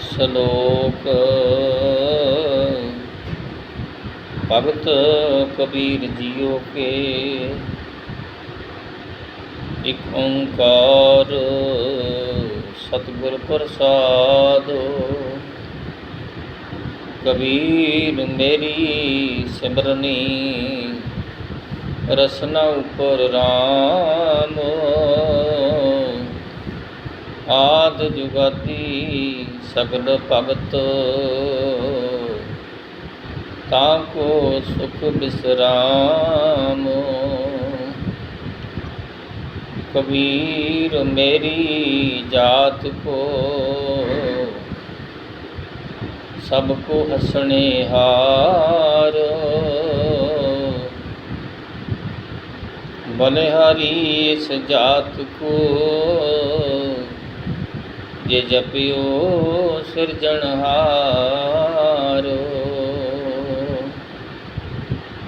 ਸ਼ਲੋਕ। ਭਗਤ ਕਬੀਰ ਜੀਓ ਕੇ, ਇਕ ਓੰਕਾਰ ਸਤਿਗੁਰ ਪ੍ਰਸਾਦ। ਕਬੀਰ ਮੇਰੀ ਸਿਮਰਨੀ, ਰਸਨਾ ਉਪਰ ਰਾਮ। ਆਦ ਜੁਗਾਤੀ ਸਗਲ ਭਗਤ। ਤਾਂ ਕੋ ਸੁਖ ਬਿਸਰਾਮ। ਕਬੀਰ ਮੇਰੀ ਜਾਤ ਕੋ। ਸਭ ਕੋ ਹਸਣੇ ਹਾਰ। ਬਲਿਹਾਰੀ ਇਸ ਜਾਤ ਕੋ। ਜੇ ਜਪਿਓ ਸਿਰਜਣਹਾਰ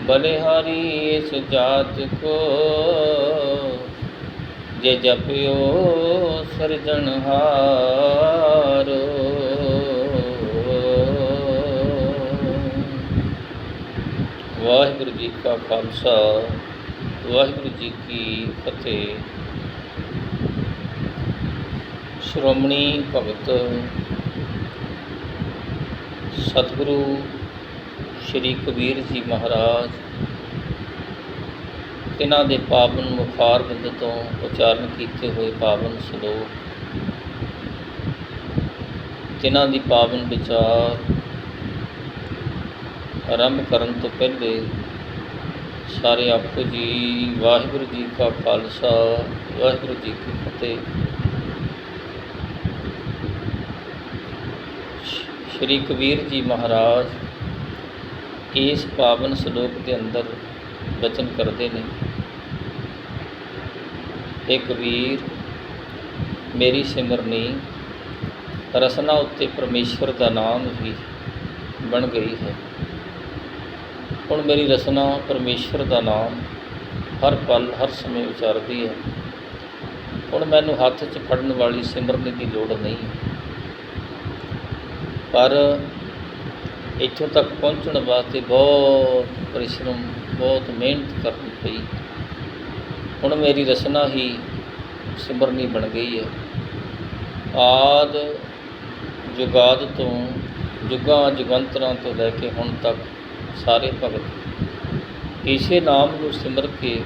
ਬਲਿਹਾਰੀ ਇਸ ਜਾਤ ਕੋ। ਜੇ ਜਪਿਓ ਸਿਰਜਣਹਾਰ ਵਾਹਿਗੁਰੂ ਜੀ ਕਾ ਖਾਲਸਾ, ਵਾਹਿਗੁਰੂ ਜੀ ਕੀ ਫਤਿਹ। ਸ਼੍ਰੋਮਣੀ ਭਗਤ ਸਤਿਗੁਰੂ ਸ਼੍ਰੀ ਕਬੀਰ ਜੀ ਮਹਾਰਾਜ ਇਹਨਾਂ ਦੇ ਪਾਵਨ ਮੁਖਾਰ ਬਿੰਦ ਤੋਂ ਉਚਾਰਨ ਕੀਤੇ ਹੋਏ ਪਾਵਨ ਸ਼ਲੋਕ, ਤਿਨਾਂ ਦੀ ਪਾਵਨ ਵਿਚਾਰ ਆਰੰਭ ਕਰਨ ਤੋਂ ਪਹਿਲੇ ਸਾਰੇ ਆਪੋ ਜੀ ਵਾਹਿਗੁਰੂ ਜੀ ਕਾ ਖਾਲਸਾ, ਵਾਹਿਗੁਰੂ ਜੀ ਕੀ ਫਤਿਹ। ਸ਼੍ਰੀ ਕਬੀਰ ਜੀ ਮਹਾਰਾਜ ਇਸ ਪਾਵਨ ਸ਼ਲੋਕ ਦੇ ਅੰਦਰ ਬਚਨ ਕਰਦੇ ਨੇ ਇਹ ਕਬੀਰ, ਮੇਰੀ ਸਿਮਰਨੀ ਰਸਨਾ ਉੱਤੇ ਪਰਮੇਸ਼ਵਰ ਦਾ ਨਾਮ ਹੀ ਬਣ ਗਈ ਹੈ। ਹੁਣ ਮੇਰੀ ਰਸਨਾ ਪਰਮੇਸ਼ਵਰ ਦਾ ਨਾਮ ਹਰ ਪਲ, ਹਰ ਸਮੇਂ ਉਚਾਰਦੀ ਹੈ। ਹੁਣ ਮੈਨੂੰ ਹੱਥ 'ਚ ਫੜਨ ਵਾਲੀ ਸਿਮਰਨੀ ਦੀ ਲੋੜ ਨਹੀਂ। ਪਰ ਇੱਥੋਂ ਤੱਕ ਪਹੁੰਚਣ ਵਾਸਤੇ ਬਹੁਤ ਪਰਿਸ਼ਰਮ, ਬਹੁਤ ਮਿਹਨਤ ਕਰਨੀ ਪਈ। ਹੁਣ ਮੇਰੀ ਰਚਨਾ ਹੀ ਸਿਮਰਨੀ ਬਣ ਗਈ ਹੈ। ਆਦ ਜੁਗਾਦ ਤੋਂ, ਜੁਗਾਂ ਜੁਗੰਤਰਾਂ ਤੋਂ ਲੈ ਕੇ ਹੁਣ ਤੱਕ ਸਾਰੇ ਭਗਤ ਇਸੇ ਨਾਮ ਨੂੰ ਸਿਮਰ ਕੇ,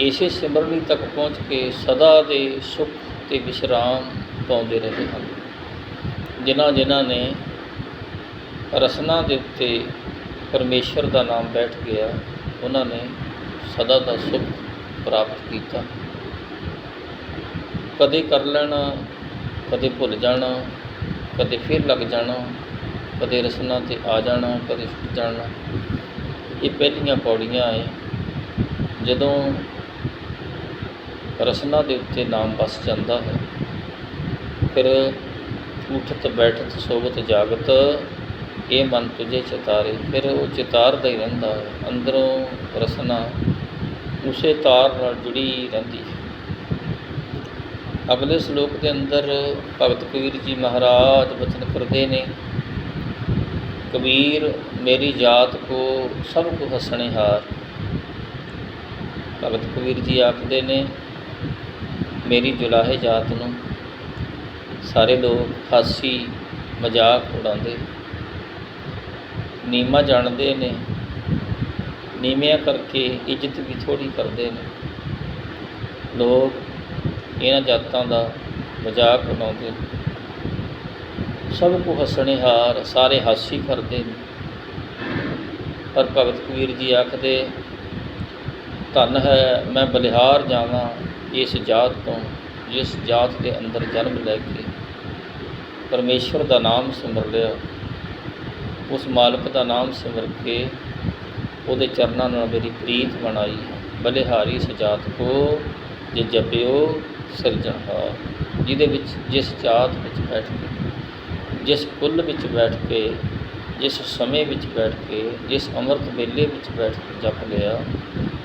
ਇਸੇ ਸਿਮਰਨੀ ਤੱਕ ਪਹੁੰਚ ਕੇ ਸਦਾ ਦੇ ਸੁਖ ਤੇ ਵਿਸ਼ਰਾਮ ਪਾਉਂਦੇ ਰਹੇ ਹਨ। ਜਿਨ੍ਹਾਂ ਜਿਨ੍ਹਾਂ ਨੇ ਰਸਨਾ ਦੇ ਉੱਤੇ ਪਰਮੇਸ਼ਰ ਦਾ ਨਾਮ ਬੈਠ ਗਿਆ, ਉਹਨਾਂ ਨੇ ਸਦਾ ਦਾ ਸੁਖ ਪ੍ਰਾਪਤ ਕੀਤਾ। ਕਦੇ ਕਰ ਲੈਣਾ, ਕਦੇ ਭੁੱਲ ਜਾਣਾ, ਕਦੇ ਫਿਰ ਲੱਗ ਜਾਣਾ, ਕਦੇ ਰਸਨਾ ਤੇ ਆ ਜਾਣਾ, ਕਦੇ ਛੁੱਟ ਜਾਣਾ। ਇਹ ਪਹਿਲੀਆਂ ਪੌੜੀਆਂ ਹੈ ਜਦੋਂ ਰਸਨਾ ਦੇ ਉੱਤੇ ਨਾਮ ਵਸ ਜਾਂਦਾ ਹੈ, ਫਿਰ ਉਠਤ ਬੈਠਤ ਸੋਵਤ ਜਾਗਤ, ਇਹ ਮਨ ਤੁਝੇ ਚਿਤਾਰੇ। ਫਿਰ ਉਹ ਚਿਤਾਰਦਾ ਹੀ ਰਹਿੰਦਾ ਹੈ ਅੰਦਰੋਂ ਰਸਨਾ ਉਸੇ ਤਾਰ ਨਾਲ ਜੁੜੀ ਰਹਿੰਦੀ ਹੈ। ਅਗਲੇ ਸ਼ਲੋਕ ਦੇ ਅੰਦਰ ਭਗਤ ਕਬੀਰ ਜੀ ਮਹਾਰਾਜ ਬਚਨ ਕਰਦੇ ਨੇ, ਕਬੀਰ, ਮੇਰੀ ਜਾਤ ਕੋ ਸਭ ਕੋ ਹਸਣੇ ਹਾਰ ਭਗਤ ਕਬੀਰ ਜੀ ਆਖਦੇ ਨੇ, ਮੇਰੀ ਜੁਲਾਹੇ ਜਾਤ ਨੂੰ ਸਾਰੇ ਲੋਕ ਹਾਸੀ ਮਜ਼ਾਕ ਉਡਾਉਂਦੇ। ਨੀਮਾ ਜਾਣਦੇ ਨੇ। ਨੀਵਿਆਂ ਕਰਕੇ ਇੱਜ਼ਤ ਵੀ ਥੋੜੀ ਕਰਦੇ ਨੇ। ਲੋਕ ਇਹਨਾਂ ਜਾਤਾਂ ਦਾ ਮਜ਼ਾਕ ਉਡਾਉਂਦੇ ਨੇ। ਸਭ ਕੋ ਹੱਸਣੇ ਹਾਰ ਸਾਰੇ ਹਾਸੀ ਕਰਦੇ ਨੇ। ਪਰ ਭਗਤ ਕਬੀਰ ਜੀ ਆਖਦੇ, ਧੰਨ ਹੈ ਮੈਂ ਬਲਿਹਾਰ ਜਾਵਾਂ ਇਸ ਜਾਤ ਤੋਂ। ਜਿਸ ਜਾਤ ਦੇ ਅੰਦਰ ਜਨਮ ਲੈ ਕੇ ਪਰਮੇਸ਼ਵਰ ਦਾ ਨਾਮ ਸਿਮਰ ਲਿਆ, ਉਸ ਮਾਲਕ ਦਾ ਨਾਮ ਸਿਮਰ ਕੇ ਉਹਦੇ ਚਰਨਾਂ ਨਾਲ ਮੇਰੀ ਪ੍ਰੀਤ ਬਣਾਈ। ਬਲਿਹਾਰੀ ਸਜਾਤ ਕੋ ਜੇ ਜਪਿਓ ਸਿਰਜਣਹਾਰ ਜਿਹਦੇ ਵਿੱਚ, ਜਿਸ ਜਾਤ ਵਿੱਚ ਬੈਠ ਕੇ, ਜਿਸ ਕੁੱਲ ਵਿੱਚ ਬੈਠ ਕੇ, ਜਿਸ ਸਮੇਂ ਵਿੱਚ ਬੈਠ ਕੇ, ਜਿਸ ਅੰਮ੍ਰਿਤ ਵੇਲੇ ਵਿੱਚ ਬੈਠ ਕੇ ਜਪ ਲਿਆ,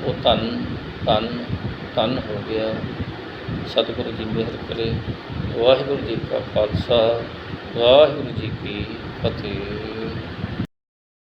ਉਹ ਧੰਨ ਧੰਨ ਧੰਨ ਹੋ ਗਿਆ। ਸਤਿਗੁਰੂ ਜੀ ਮਿਹਰ ਕਰੇ ਵਾਹਿਗੁਰੂ ਜੀ ਕਾ ਖਾਲਸਾ ਵਾਹਿਗੁਰੂ ਜੀ ਕੀ ਫਤਿਹ।